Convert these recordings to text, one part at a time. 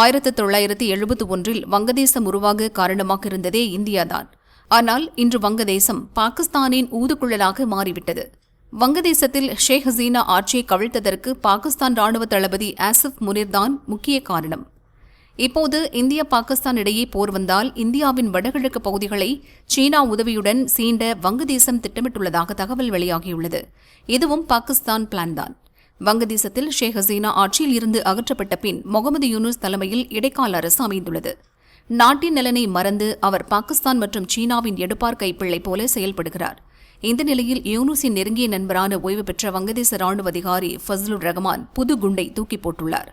ஆயிரத்து தொள்ளாயிரத்தி எழுபத்தி ஒன்றில் வங்கதேசம் உருவாக காரணமாக இருந்ததே இந்தியாதான். ஆனால் இன்று வங்கதேசம் பாகிஸ்தானின் ஊதுகுழலாக மாறிவிட்டது. வங்கதேசத்தில் ஷேக் ஹசீனா ஆட்சியை கவிழ்த்ததற்கு பாகிஸ்தான் ராணுவ தளபதி ஆசிப் முனிர்தான் முக்கிய காரணம். இப்போது இந்தியா பாகிஸ்தான் இடையே போர் வந்தால் இந்தியாவின் வடகிழக்கு பகுதிகளை சீனா உதவியுடன் சீண்ட வங்கதேசம் திட்டமிட்டுள்ளதாக தகவல் வெளியாகியுள்ளது. இதுவும் பாகிஸ்தான் பிளான் தான் வங்கதேசத்தில் ஷேக் ஹசீனா ஆட்சியில் இருந்து அகற்றப்பட்ட பின் முகமது யூனுஸ் தலைமையில் இடைக்கால அரசு அமைந்துள்ளது. நாட்டின் நலனை மறந்து அவர் பாகிஸ்தான் மற்றும் சீனாவின் எடுப்பார் கைப்பிள்ளை போல செயல்படுகிறார். இந்த நிலையில் யூனுஸின் நெருங்கிய நண்பரான ஓய்வு பெற்ற வங்கதேச ராணுவ அதிகாரி ஃபஸ்லுர் ரஹ்மான் புது குண்டை தூக்கி போட்டுள்ளார்.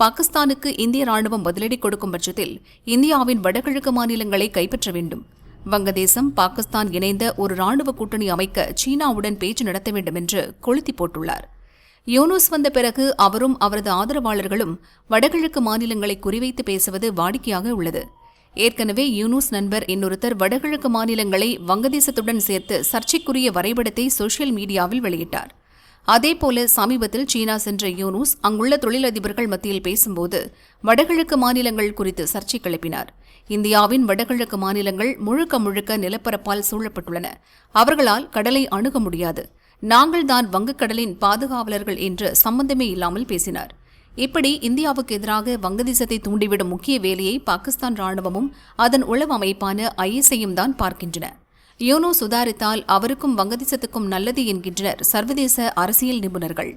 பாகிஸ்தானுக்கு இந்திய ராணுவம் பதிலடி கொடுக்கும் பட்சத்தில் இந்தியாவின் வடகிழக்கு மாநிலங்களை கைப்பற்ற வேண்டும். வங்கதேசம் பாகிஸ்தான் இணைந்த ஒரு ராணுவ கூட்டணி அமைக்க சீனாவுடன் பேச்சு நடத்த வேண்டும் என்று கொளுத்தி போட்டுள்ளார். யூனுஸ் வந்த பிறகு அவரும் அவரது ஆதரவாளர்களும் வடகிழக்கு மாநிலங்களை குறிவைத்து பேசுவது வாடிக்கையாக உள்ளது. ஏற்கனவே யூனூஸ் நண்பர் இன்னொருத்தர் வடகிழக்கு மாநிலங்களை வங்கதேசத்துடன் சேர்த்து சர்ச்சைக்குரிய வரைபடத்தை சோசியல் மீடியாவில் வெளியிட்டார். அதேபோல சமீபத்தில் சீனா சென்ற யூனூஸ் அங்குள்ள தொழிலதிபர்கள் மத்தியில் பேசும்போது வடகிழக்கு மாநிலங்கள் குறித்து சர்ச்சை கிளப்பினார். இந்தியாவின் வடகிழக்கு மாநிலங்கள் முழுக்க முழுக்க நிலப்பரப்பால் சூழப்பட்டுள்ளன. அவர்களால் கடலை அணுக முடியாது. நாங்கள் தான் வங்கக்கடலின் பாதுகாவலர்கள் என்று சம்பந்தமே இல்லாமல் பேசினார். இப்படி இந்தியாவுக்கு எதிராக வங்கதேசத்தை தூண்டிவிடும் முக்கிய வேலையை பாகிஸ்தான் ராணுவமும் அதன் உளவு அமைப்பான ஐஎஸ்ஐயும் தான் பார்க்கின்றன. யோனோ சுதாரித்தால் அவருக்கும் வங்கதேசத்துக்கும் நல்லது என்கின்றனர் சர்வதேச அரசியல் நிபுணர்கள்.